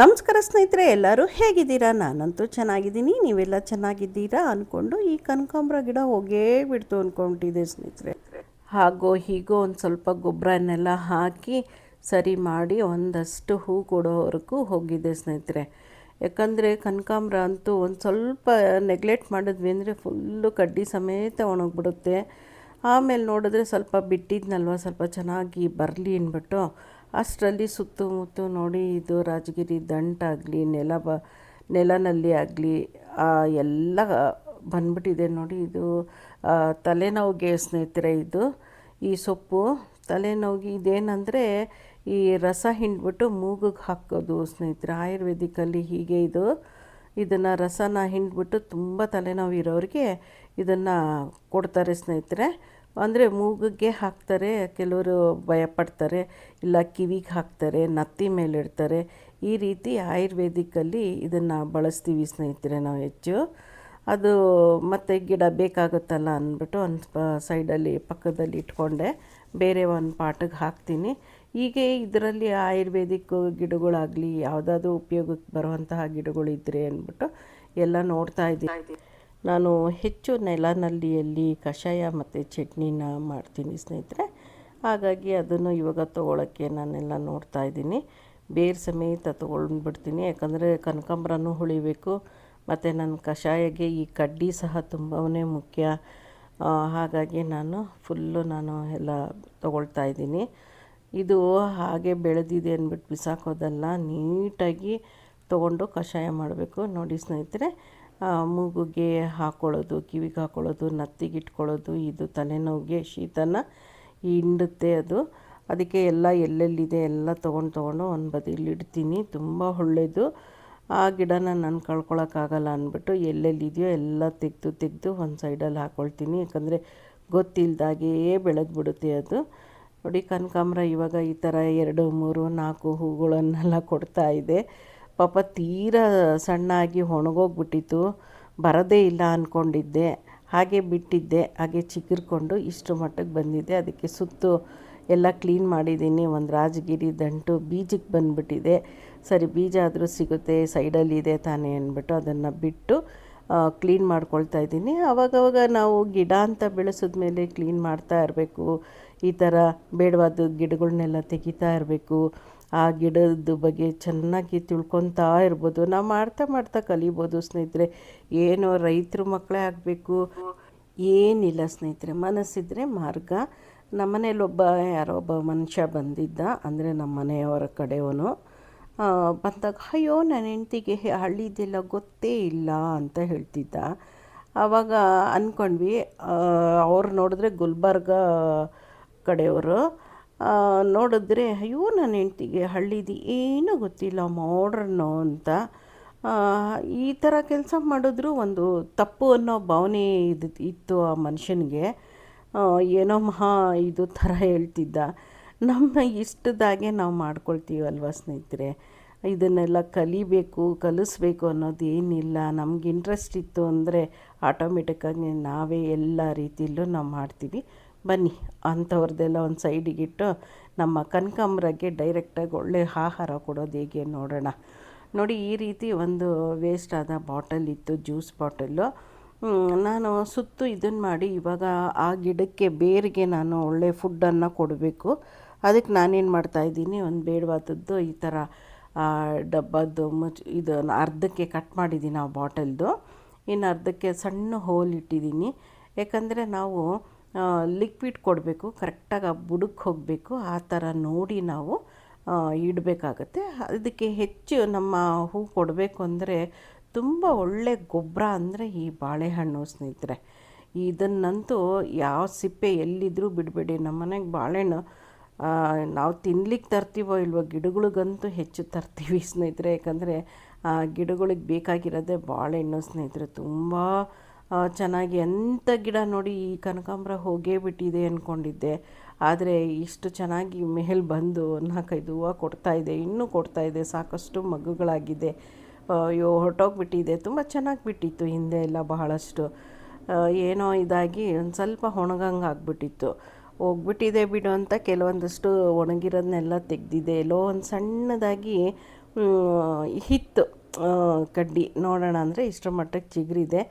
ನಮಸ್ಕಾರ ಸ್ನೇಹಿತರೆ, ಎಲ್ಲರೂ ಹೇಗಿದ್ದೀರಾ? ನಾನಂತೂ ಚೆನ್ನಾಗಿದ್ದೀನಿ, ನೀವೆಲ್ಲ ಚೆನ್ನಾಗಿದ್ದೀರಾ ಅಂದ್ಕೊಂಡು ಈ ಕನಕಾಂಬ್ರ ಗಿಡ ಹೋಗೇ ಬಿಡ್ತು ಅಂದ್ಕೊಂಡಿದ್ದೆ ಸ್ನೇಹಿತರೆ. ಹಾಗೋ ಹೀಗೋ ಒಂದು ಸ್ವಲ್ಪ ಗೊಬ್ಬರನ್ನೆಲ್ಲ ಹಾಕಿ ಸರಿ ಮಾಡಿ ಒಂದಷ್ಟು ಹೂ ಕೊಡೋವರೆಗೂ ಹೋಗಿದ್ದೆ ಸ್ನೇಹಿತರೆ. ಯಾಕಂದರೆ ಕನಕಾಂಬ್ರ ಅಂತೂ ಒಂದು ಸ್ವಲ್ಪ ನೆಗ್ಲೆಕ್ಟ್ ಮಾಡಿದ್ವಿ ಅಂದರೆ ಫುಲ್ಲು ಕಡ್ಡಿ ಸಮೇತ ಒಣಗಿಬಿಡುತ್ತೆ. ಆಮೇಲೆ ನೋಡಿದ್ರೆ ಸ್ವಲ್ಪ ಬಿಟ್ಟಿದ್ನಲ್ವ, ಸ್ವಲ್ಪ ಚೆನ್ನಾಗಿ ಬರಲಿ ಅಂದ್ಬಿಟ್ಟು ಅಷ್ಟರಲ್ಲಿ ಸುತ್ತಮುತ್ತ ನೋಡಿ ಇದು ರಾಜಗಿರಿ ದಂಟಾಗಲಿ ನೆಲ ಬ, ನೆಲನಲ್ಲಿ ಆಗಲಿ ಎಲ್ಲ ಬಂದ್ಬಿಟ್ಟಿದೆ ನೋಡಿ ಇದು. ತಲೆನೋವಿಗೆ ಸ್ನೇಹಿತರೆ ಇದು. ಈ ಸೊಪ್ಪು ತಲೆನೋವಿಗೆ ಇದೇನಂದರೆ ಈ ರಸ ಹಿಂಡ್ಬಿಟ್ಟು ಮೂಗಿಗೆ ಹಾಕೋದು ಸ್ನೇಹಿತರೆ. ಆಯುರ್ವೇದಿಕಲ್ಲಿ ಹೀಗೆ ಇದು. ಇದನ್ನು ರಸನ ಹಿಂಡ್ಬಿಟ್ಟು ತುಂಬ ತಲೆನೋವು ಇರೋರಿಗೆ ಇದನ್ನು ಕೊಡ್ತಾರೆ ಸ್ನೇಹಿತರೆ. ಅಂದರೆ ಮೂಗಿಗೆ ಹಾಕ್ತಾರೆ, ಕೆಲವರು ಭಯಪಡ್ತಾರೆ, ಇಲ್ಲ ಕಿವಿಗೆ ಹಾಕ್ತಾರೆ, ನತ್ತಿ ಮೇಲೆ ಇಡ್ತಾರೆ. ಈ ರೀತಿ ಆಯುರ್ವೇದಿಕಲ್ಲಿ ಇದನ್ನು ಬಳಸ್ತೀವಿ ಸ್ನೇಹಿತರೆ ನಾವು ಹೆಚ್ಚು. ಅದು ಮತ್ತು ಗಿಡ ಬೇಕಾಗುತ್ತಲ್ಲ ಅಂದ್ಬಿಟ್ಟು ಒಂದು ಸೈಡಲ್ಲಿ ಪಕ್ಕದಲ್ಲಿ ಇಟ್ಕೊಂಡೆ. ಬೇರೆ ಒಂದು ಪಾಟಿಗೆ ಹಾಕ್ತೀನಿ. ಹೀಗೆ ಇದರಲ್ಲಿ ಆಯುರ್ವೇದಿಕ್ ಗಿಡಗಳಾಗಲಿ, ಯಾವುದಾದ್ರೂ ಉಪಯೋಗಕ್ಕೆ ಬರುವಂತಹ ಗಿಡಗಳಿದ್ರೆ ಅಂದ್ಬಿಟ್ಟು ಎಲ್ಲ ನೋಡ್ತಾ ಇದ್ದೀನಿ. ನಾನು ಹೆಚ್ಚು ನೆಲನಲ್ಲಿಯಲ್ಲಿ ಕಷಾಯ ಮತ್ತು ಚಟ್ನಿನ ಮಾಡ್ತೀನಿ ಸ್ನೇಹಿತರೆ. ಹಾಗಾಗಿ ಅದನ್ನು ಇವಾಗ ತೊಗೊಳಕ್ಕೆ ನಾನೆಲ್ಲ ನೋಡ್ತಾ ಇದ್ದೀನಿ. ಬೇರೆ ಸಮೇತ ತೊಗೊಂಡ್ಬಿಡ್ತೀನಿ. ಯಾಕಂದರೆ ಕನಕಾಂಬರನೂ ಹುಳಿಬೇಕು, ಮತ್ತು ನನ್ನ ಕಷಾಯಗೆ ಈ ಕಡ್ಡಿ ಸಹ ತುಂಬಾ ಮುಖ್ಯ. ಹಾಗಾಗಿ ನಾನು ಫುಲ್ಲು ನಾನು ಎಲ್ಲ ತೊಗೊಳ್ತಾ ಇದ್ದೀನಿ. ಇದು ಹಾಗೆ ಬೆಳೆದಿದೆ ಅಂದ್ಬಿಟ್ಟು ಬಿಸಾಕೋದಲ್ಲ, ನೀಟಾಗಿ ತೊಗೊಂಡು ಕಷಾಯ ಮಾಡಬೇಕು. ನೋಡಿ ಸ್ನೇಹಿತರೆ ಮೂಗುಗೆ ಹಾಕ್ಕೊಳ್ಳೋದು ಕಿವಿಗೆ ಹಾಕ್ಕೊಳ್ಳೋದು ನತ್ತಿಗೆ ಇಟ್ಕೊಳ್ಳೋದು ಇದು ತಲೆನೋವಿಗೆ ಶೀತನ ಹಿಂಡುತ್ತೆ ಅದು. ಅದಕ್ಕೆ ಎಲ್ಲ ಎಲ್ಲೆಲ್ಲಿದೆ ಎಲ್ಲ ತೊಗೊಂಡು ತೊಗೊಂಡು ಒಂದು ಬದಿಲಿ ಇಡ್ತೀನಿ. ತುಂಬ ಒಳ್ಳೆಯದು ಆ ಗಿಡನ ನಾನು ಕಳ್ಕೊಳ್ಳೋಕ್ಕಾಗಲ್ಲ ಅಂದ್ಬಿಟ್ಟು ಎಲ್ಲೆಲ್ಲಿದೆಯೋ ಎಲ್ಲ ತೆಗೆದು ತೆಗೆದು ಒಂದು ಸೈಡಲ್ಲಿ ಹಾಕ್ಕೊಳ್ತೀನಿ ಯಾಕಂದರೆ ಗೊತ್ತಿಲ್ದಾಗೆಯೇ ಬೆಳೆದು ಬಿಡುತ್ತೆ ಅದು. ನೋಡಿ, ಕನಕಾಂಬ್ರ ಇವಾಗ ಈ ಥರ ಎರಡು, ಮೂರು, ನಾಲ್ಕು ಹೂಗಳನ್ನೆಲ್ಲ ಕೊಡ್ತಾ ಇದೆ. ಪಾಪ ತೀರ ಸಣ್ಣಾಗಿ ಒಣಗೋಗ್ಬಿಟ್ಟಿತ್ತು. ಬರೋದೇ ಇಲ್ಲ ಅಂದ್ಕೊಂಡಿದ್ದೆ ಹಾಗೆ ಬಿಟ್ಟಿದ್ದೆ. ಹಾಗೆ ಚಿಗುರ್ಕೊಂಡು ಇಷ್ಟು ಮಟ್ಟಕ್ಕೆ ಬಂದಿದೆ ಅದಕ್ಕೆ ಸುತ್ತು ಎಲ್ಲ ಕ್ಲೀನ್ ಮಾಡಿದ್ದೀನಿ. ಒಂದು ರಾಜಗಿರಿ ದಂಟು ಬೀಜಕ್ಕೆ ಬಂದುಬಿಟ್ಟಿದೆ. ಸರಿ, ಬೀಜ ಆದರೂ ಸಿಗುತ್ತೆ, ಸೈಡಲ್ಲಿ ಇದೆ ತಾನೇ ಅಂದ್ಬಿಟ್ಟು ಅದನ್ನು ಬಿಟ್ಟು ಕ್ಲೀನ್ ಮಾಡ್ಕೊಳ್ತಾ ಇದ್ದೀನಿ. ಅವಾಗವಾಗ ನಾವು ಗಿಡ ಅಂತ ಬೆಳೆಸಿದ ಮೇಲೆ ಕ್ಲೀನ್ ಮಾಡ್ತಾ ಇರಬೇಕು. ಈ ಥರ ಬೇಡವಾದ ಗಿಡಗಳನ್ನೆಲ್ಲ ತೆಗಿತಾ ಇರಬೇಕು. ಆ ಗಿಡದ ಬಗ್ಗೆ ಚೆನ್ನಾಗಿ ತಿಳ್ಕೊತಾ ಇರ್ಬೋದು. ನಾವು ಮಾಡ್ತಾ ಮಾಡ್ತಾ ಕಲಿಬೋದು ಸ್ನೇಹಿತರೆ. ಏನೋ ರೈತರು ಮಕ್ಕಳೇ ಆಗಬೇಕು. ಏನಿಲ್ಲ ಸ್ನೇಹಿತರೆ. ಮನಸ್ಸಿದ್ರೆ ಮಾರ್ಗ. ನಮ್ಮನೇಲಿ ಒಬ್ಬ ಯಾರೋ ಒಬ್ಬ ಮನುಷ್ಯ ಬಂದಿದ್ದ. ಅಂದರೆ ನಮ್ಮ ಮನೆಯವರ ಕಡೆಯವನು. ಬಂದಾಗ, ಅಯ್ಯೋ ನನ್ನ ಹೆಂಡ್ತಿಗೆ ಹಳ್ಳಿದೆಲ್ಲ ಗೊತ್ತೇ ಇಲ್ಲ ಅಂತ ಹೇಳ್ತಿದ್ದ. ಆವಾಗ ಅಂದ್ಕೊಂಡ್ವಿ ಅವ್ರು ನೋಡಿದ್ರೆ ಗುಲ್ಬರ್ಗ ಕಡೆಯವರು ನೋಡಿದ್ರೆ, ಅಯ್ಯೋ, ನನ್ನ ಹೆಂಡ್ತಿಗೆ ಹಳ್ಳಿದು ಏನೂ ಗೊತ್ತಿಲ್ಲ, ಮಾಡ್ರನ್ನು ಅಂತ. ಈ ಥರ ಕೆಲಸ ಮಾಡಿದ್ರು ಒಂದು ತಪ್ಪು ಅನ್ನೋ ಭಾವನೆ ಇದು, ಇತ್ತು ಆ ಮನುಷ್ಯನಿಗೆ. ಏನೋ ಮಹಾ ಇದು ಥರ ಹೇಳ್ತಿದ್ದ. ನಮ್ಮ ಇಷ್ಟದಾಗೆ ನಾವು ಮಾಡ್ಕೊಳ್ತೀವಲ್ವ ಸ್ನೇಹಿತರೆ? ಇದನ್ನೆಲ್ಲ ಕಲಿಬೇಕು, ಕಲಿಸ್ಬೇಕು ಅನ್ನೋದೇನಿಲ್ಲ ನಮ್ಗೆ ಇಂಟ್ರೆಸ್ಟ್ ಇತ್ತು ಅಂದರೆ ಆಟೋಮೆಟಿಕ್ಕಾಗಿ ನಾವೇ ಎಲ್ಲ ರೀತಿಯಲ್ಲೂ ನಾವು ಮಾಡ್ತೀವಿ. ಬನ್ನಿ ಅಂಥವ್ರದ್ದೆಲ್ಲ ಒಂದು ಸೈಡಿಗಿಟ್ಟು ನಮ್ಮ ಕನಕಾಂಬ್ರಗೆ ಡೈರೆಕ್ಟಾಗಿ ಒಳ್ಳೆ ಆಹಾರ ಕೊಡೋದು ಹೇಗೆ ನೋಡೋಣ. ನೋಡಿ ಈ ರೀತಿ ಒಂದು ವೇಸ್ಟ್ ಆದ ಬಾಟಲ್ ಇತ್ತು ಜ್ಯೂಸ್ ಬಾಟಲ್ಲು ನಾನು ಸುತ್ತು ಇದನ್ನು ಮಾಡಿ ಇವಾಗ ಆ ಗಿಡಕ್ಕೆ ಬೇರಿಗೆ ನಾನು ಒಳ್ಳೆ ಫುಡ್ಡನ್ನು ಕೊಡಬೇಕು. ಅದಕ್ಕೆ ನಾನೇನು ಮಾಡ್ತಾಯಿದ್ದೀನಿ ಒಂದು ಬೇಡವಾದದ್ದು ಈ ಥರ ಡಬ್ಬದ್ದು ಮುಚ್, ಇದು ಅರ್ಧಕ್ಕೆ ಕಟ್ ಮಾಡಿದ್ದೀನಿ ಆ ಬಾಟಲ್ದು ಇನ್ನು ಅರ್ಧಕ್ಕೆ ಸಣ್ಣ ಹೋಲ್ ಇಟ್ಟಿದ್ದೀನಿ ಯಾಕಂದರೆ ನಾವು ಲಿಕ್ವಿಡ್ ಕೊಡಬೇಕು ಕರೆಕ್ಟಾಗಿ ಬುಡಕ್ಕೆ ಹೋಗಬೇಕು, ಆ ಥರ ನೋಡಿ ನಾವು ಇಡಬೇಕಾಗತ್ತೆ. ಅದಕ್ಕೆ ಹೆಚ್ಚು ನಮ್ಮ ಹೂ ಕೊಡಬೇಕು ಅಂದರೆ ತುಂಬ ಒಳ್ಳೆ ಗೊಬ್ಬರ ಅಂದರೆ ಈ ಬಾಳೆಹಣ್ಣು ಸ್ನೇಹಿತರೆ. ಇದನ್ನಂತೂ ಯಾವ ಸಿಪ್ಪೆ ಎಲ್ಲಿದ್ದರೂ ಬಿಡಬೇಡಿ. ನಮ್ಮ ಮನೆಗೆ ಬಾಳೆಹಣ್ಣು ನಾವು ತಿನ್ಲಿಕ್ಕೆ ತರ್ತೀವೋ ಇಲ್ವೋ ಗಿಡಗಳಿಗಂತೂ ಹೆಚ್ಚು ತರ್ತೀವಿ ಸ್ನೇಹಿತರೆ. ಯಾಕಂದರೆ ಗಿಡಗಳಿಗೆ ಬೇಕಾಗಿರೋದೇ ಬಾಳೆಹಣ್ಣು ಸ್ನೇಹಿತರೆ. ತುಂಬ ಚೆನ್ನಾಗಿ ಎಂಥ ಗಿಡ ನೋಡಿ ಈ ಕನಕಾಂಬರ ಹೋಗೇ ಬಿಟ್ಟಿದೆ ಅಂದ್ಕೊಂಡಿದ್ದೆ ಆದರೆ ಇಷ್ಟು ಚೆನ್ನಾಗಿ ಮೇಲ್ ಬಂದು ನಾಲ್ಕೈದು ಹೂವು ಕೊಡ್ತಾ ಇದೆ ಇನ್ನೂ ಕೊಡ್ತಾ ಇದೆ ಸಾಕಷ್ಟು ಮಗುಗಳಾಗಿದೆ ಆ, ಅಯ್ಯೋ ಹೊರಟೋಗ್ಬಿಟ್ಟಿದೆ ತುಂಬ ಚೆನ್ನಾಗಿ ಬಿಟ್ಟಿತ್ತು ಹಿಂದೆ ಎಲ್ಲ ಬಹಳಷ್ಟು. ಏನೋ ಇದಾಗಿ ಒಂದು ಸ್ವಲ್ಪ ಒಣಗಂಗೆ ಆಗಿಬಿಟ್ಟಿತ್ತು. ಹೋಗ್ಬಿಟ್ಟಿದೆ ಬಿಡು ಅಂತ ಕೆಲವೊಂದಷ್ಟು ಒಣಗಿರೋದನ್ನೆಲ್ಲ ತೆಗೆದಿದೆ. ಎಲ್ಲೋ ಒಂದು ಸಣ್ಣದಾಗಿ ಹಿತ್ತು ಕಡ್ಡಿ ನೋಡೋಣ ಅಂದರೆ ಇಷ್ಟರ ಮಟ್ಟಕ್ಕೆ ಚಿಗುರಿದೆ.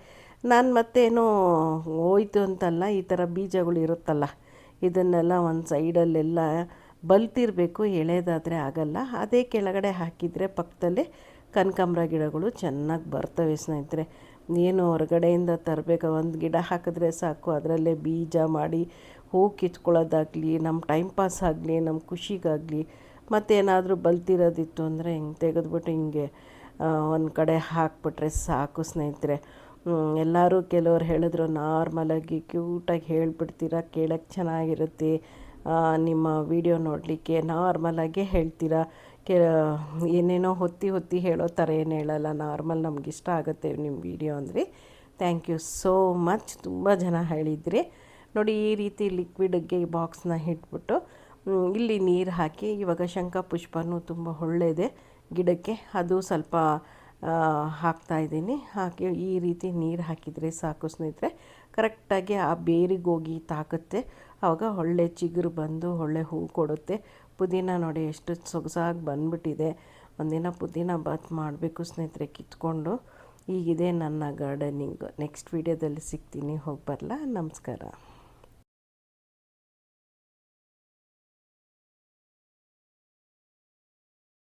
ನಾನು ಮತ್ತೇನು ಹೋಯ್ತು ಅಂತಲ್ಲ, ಈ ಥರ ಬೀಜಗಳು ಇರುತ್ತಲ್ಲ, ಇದನ್ನೆಲ್ಲ ಒಂದು ಸೈಡಲ್ಲೆಲ್ಲ ಬಲ್ತಿರಬೇಕು, ಎಳೆದಾದರೆ ಆಗಲ್ಲ. ಅದೇ ಕೆಳಗಡೆ ಹಾಕಿದರೆ ಪಕ್ಕದಲ್ಲೇ ಕನಕಾಂಬ್ರ ಗಿಡಗಳು ಚೆನ್ನಾಗಿ ಬರ್ತವೆ ಸ್ನೇಹಿತರೆ. ಏನು ಹೊರಗಡೆಯಿಂದ ತರಬೇಕು, ಒಂದು ಗಿಡ ಹಾಕಿದ್ರೆ ಸಾಕು, ಅದರಲ್ಲೇ ಬೀಜ ಮಾಡಿ ಹೂ ಕಿತ್ಕೊಳ್ಳೋದಾಗಲಿ ನಮ್ಮ ಟೈಮ್ ಪಾಸ್ ಆಗಲಿ ನಮ್ಮ ಖುಷಿಗಾಗಲಿ, ಮತ್ತೇನಾದರೂ ಬಲ್ತಿರೋದಿತ್ತು ಅಂದರೆ ಹಿಂಗೆ ತೆಗೆದ್ಬಿಟ್ಟು ಹಿಂಗೆ ಒಂದು ಕಡೆ ಹಾಕ್ಬಿಟ್ರೆ ಸಾಕು ಸ್ನೇಹಿತರೆ. ಎಲ್ಲರೂ ಕೆಲವ್ರು ಹೇಳಿದ್ರು ನಾರ್ಮಲಾಗಿ ಕ್ಯೂಟಾಗಿ ಹೇಳ್ಬಿಡ್ತೀರ, ಕೇಳೋಕ್ಕೆ ಚೆನ್ನಾಗಿರುತ್ತೆ ನಿಮ್ಮ ವಿಡಿಯೋ ನೋಡಲಿಕ್ಕೆ ನಾರ್ಮಲಾಗೇ ಹೇಳ್ತೀರಾ, ಕೆ, ಏನೇನೋ ಹೊತ್ತಿ ಹೊತ್ತಿ ಹೇಳೋ ಥರ ಏನು ಹೇಳಲ್ಲ, ನಾರ್ಮಲ್ ನಮ್ಗೆ ಇಷ್ಟ ಆಗುತ್ತೆ ನಿಮ್ಮ ವಿಡಿಯೋ ಅಂದರೆ. ಥ್ಯಾಂಕ್ ಯು ಸೋ ಮಚ್ ತುಂಬ ಜನ ಹೇಳಿದ್ರಿ. ನೋಡಿ, ಈ ರೀತಿ ಲಿಕ್ವಿಡ್ಗೆ ಈ ಬಾಕ್ಸ್ನ ಇಟ್ಬಿಟ್ಟು ಇಲ್ಲಿ ನೀರು ಹಾಕಿ, ಇವಾಗ ಶಂಖ ಪುಷ್ಪನೂ ತುಂಬ ಒಳ್ಳೆಯದೆ ಗಿಡಕ್ಕೆ. ಅದು ಸ್ವಲ್ಪ ಹಾಕ್ತಾ ಇದ್ದೀನಿ. ಹಾಕಿ ಈ ರೀತಿ ನೀರು ಹಾಕಿದರೆ ಸಾಕು ಸ್ನೇಹಿತರೆ. ಕರೆಕ್ಟಾಗಿ ಆ ಬೇರಿಗೆ ಹೋಗಿ ತಾಕುತ್ತೆ. ಆವಾಗ ಒಳ್ಳೆ ಚಿಗುರು ಬಂದು ಒಳ್ಳೆ ಹೂ ಕೊಡುತ್ತೆ. ಪುದೀನ ನೋಡಿ ಎಷ್ಟು ಸೊಗಸಾಗಿ ಬಂದ್ಬಿಟ್ಟಿದೆ. ಒಂದಿನ ಪುದೀನ ಬಾತ್ ಮಾಡಬೇಕು ಸ್ನೇಹಿತರೆ ಕಿತ್ಕೊಂಡು. ಈಗಿದೆ ನನ್ನ ಗಾರ್ಡನಿಂಗ್. ನೆಕ್ಸ್ಟ್ ವೀಡಿಯೋದಲ್ಲಿ ಸಿಗ್ತೀನಿ. ಹೋಗಿ ಬರಲಾ? ನಮಸ್ಕಾರ.